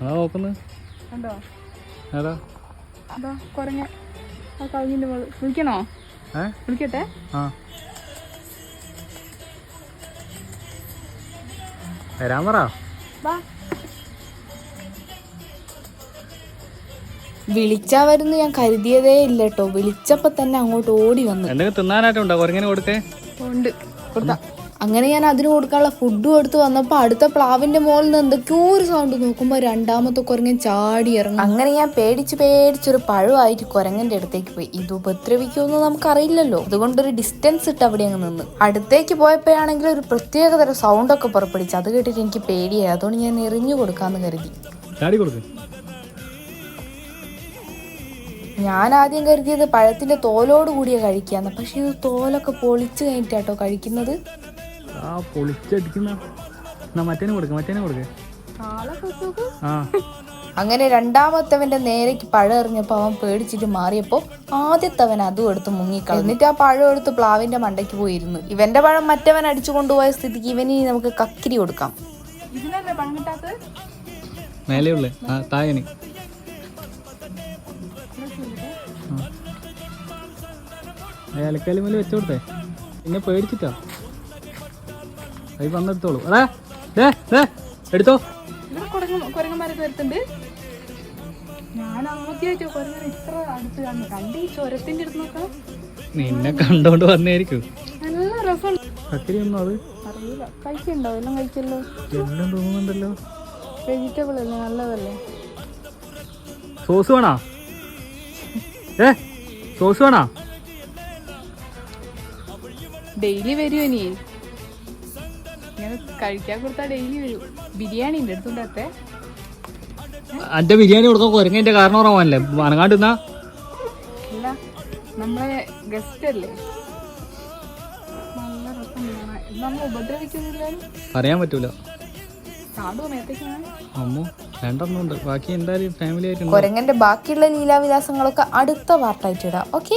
അതാ നോക്കുന്നത് കണ്ടോ? ഏതാ? അതാ കുറഞ്ഞ ആ കളഞ്ഞിന്റെ മോൾ വിളിക്കണോ? വിളിക്കട്ടെ? ആ. വരാൻ പറ. വിളിച്ചാ വരുന്നു ഞാൻ കരുതിയതേ ഇല്ല കേട്ടോ വിളിച്ചപ്പോ തന്നെ അങ്ങോട്ട് ഓടി വന്നു. എന്തെങ്കിലും തിന്നാനായിട്ടുണ്ടോ? കുരങ്ങനെ കൊടുത്തേ? ഉണ്ട്. കൊടുത്താ. അങ്ങനെ ഞാൻ അതിന് കൊടുക്കാനുള്ള ഫുഡും എടുത്ത് വന്നപ്പോൾ അടുത്ത പ്ലാവിന്റെ മുകളിൽ നിന്ന് എന്തൊക്കെയോ ഒരു സൗണ്ട് നോക്കുമ്പോ രണ്ടാമത്തെ കുരങ്ങൻ ചാടി ഇറങ്ങും അങ്ങനെ ഞാൻ പേടിച്ച് പേടിച്ചൊരു പഴുവായിട്ട് കുരങ്ങന്റെ അടുത്തേക്ക് പോയി. ഇത് ഉപദ്രവിക്കുമെന്ന് നമുക്കറിയില്ലല്ലോ. അതുകൊണ്ട് ഒരു ഡിസ്റ്റൻസ് ഇട്ട് അവിടെ അങ്ങ് നിന്ന്. അടുത്തേക്ക് പോയപ്പോഴാണെങ്കിൽ ഒരു പ്രത്യേക തരം സൗണ്ട് ഒക്കെ പുറപ്പെടുവിച്ചു അത് കേട്ടിട്ട് എനിക്ക് പേടിയായി. അതുകൊണ്ട് ഞാൻ എറിഞ്ഞു കൊടുക്കാന്ന് കരുതി. ഞാൻ ആദ്യം കരുതിയത് പഴത്തിന്റെ തോലോട് കൂടിയ കഴിക്കാന്ന്. പക്ഷെ ഇത് തോലൊക്കെ പൊളിച്ചു കഴിഞ്ഞിട്ടാട്ടോ കഴിക്കുന്നത്. ആ പൊളിച്ചടിക്കുന്ന. എന്നാ മറ്റേനെ കൊടുക്ക മറ്റേനെ കൊടുക്ക. ആ. അങ്ങനെ രണ്ടാമത്തവന്റെ നേരേക്ക് പഴം എറിഞ്ഞപ്പോ അവൻ പേടിച്ചിട്ട് മാറിയപ്പോ ആദ്യത്തവൻ അതും എടുത്ത് മുങ്ങിക്കളഞ്ഞു. എന്നിട്ട് ആ പഴം എടുത്ത് പ്ലാവിന്റെ മണ്ടയ്ക്ക് പോയിരുന്നു. ഇവന്റെ പഴം മറ്റവൻ അടിച്ചു കൊണ്ടുപോയ സ്ഥിതിക്ക് ഇവനി നമുക്ക് കക്കിരി കൊടുക്കാം. മേലെയുള്ളേ പണം മേലേ ഉള്ളേ ആ തായന് ഏലക്കാലി മേലെ വെച്ചോട്ടെ പിന്നെ പേടിച്ചിട്ടാ. കൈ വന്നെടുത്തോളൂ. അതാ ദേ ദേ എടുത്തോ. കുരങ്ങന്മാരൊക്കെ വരുത്തുണ്ട് ഞാൻ ആദ്യമായിട്ട് കുരങ്ങനെ ഇത്ര അടുത്ത് കാണുന്നു. കണ്ട് ഈ ചുരത്തിന്റെ അടുത്ത് നോക്കാം. നിന്നെ കണ്ടോണ്ട് വന്നായിരിക്കും നല്ല അത് അറിയില്ല. കഴിക്കണ്ടോ? എല്ലാം കഴിക്കല്ലോ എല്ലാം തോന്നുന്നുണ്ടല്ലോ. വെജിറ്റബിൾ അല്ലേ? നല്ലതല്ലേ? സോസ് വേണോ? ഏ സോസ് വേണോ? ഡെയിലി വരുമോ ഇങ്ങനെ കഴിക്കാൻ കൊടുത്താൽ ഡെയിലി വരും ബിരിയാണി ഉണ്ട് എടുത്തുണ്ടാത്തെ അന്റെ ബിരിയാണി കൊടുക്കാൻ കുരങ്ങന്റെ കാരണം ഉറവാനല്ലേ അനങ്ങാണ്ട് നിന്നാ അല്ല നമ്മളെ ഗസ്റ്റ് അല്ലേ? നമ്മൾ ഉപദ്രവിക്കുന്നില്ലാലും പറയാൻ പറ്റൂല. ഞാൻ അമ്മോ രണ്ടെണ്ണം ബാക്കി എന്തായാലും ഫാമിലി ആയിട്ട് കൊരങ്ങന്റെ ബാക്കിയുള്ള ലീലാവിലാസങ്ങളൊക്കെ അടുത്ത പാർട്ടായിട്ട് ഇടാം. ഓക്കെ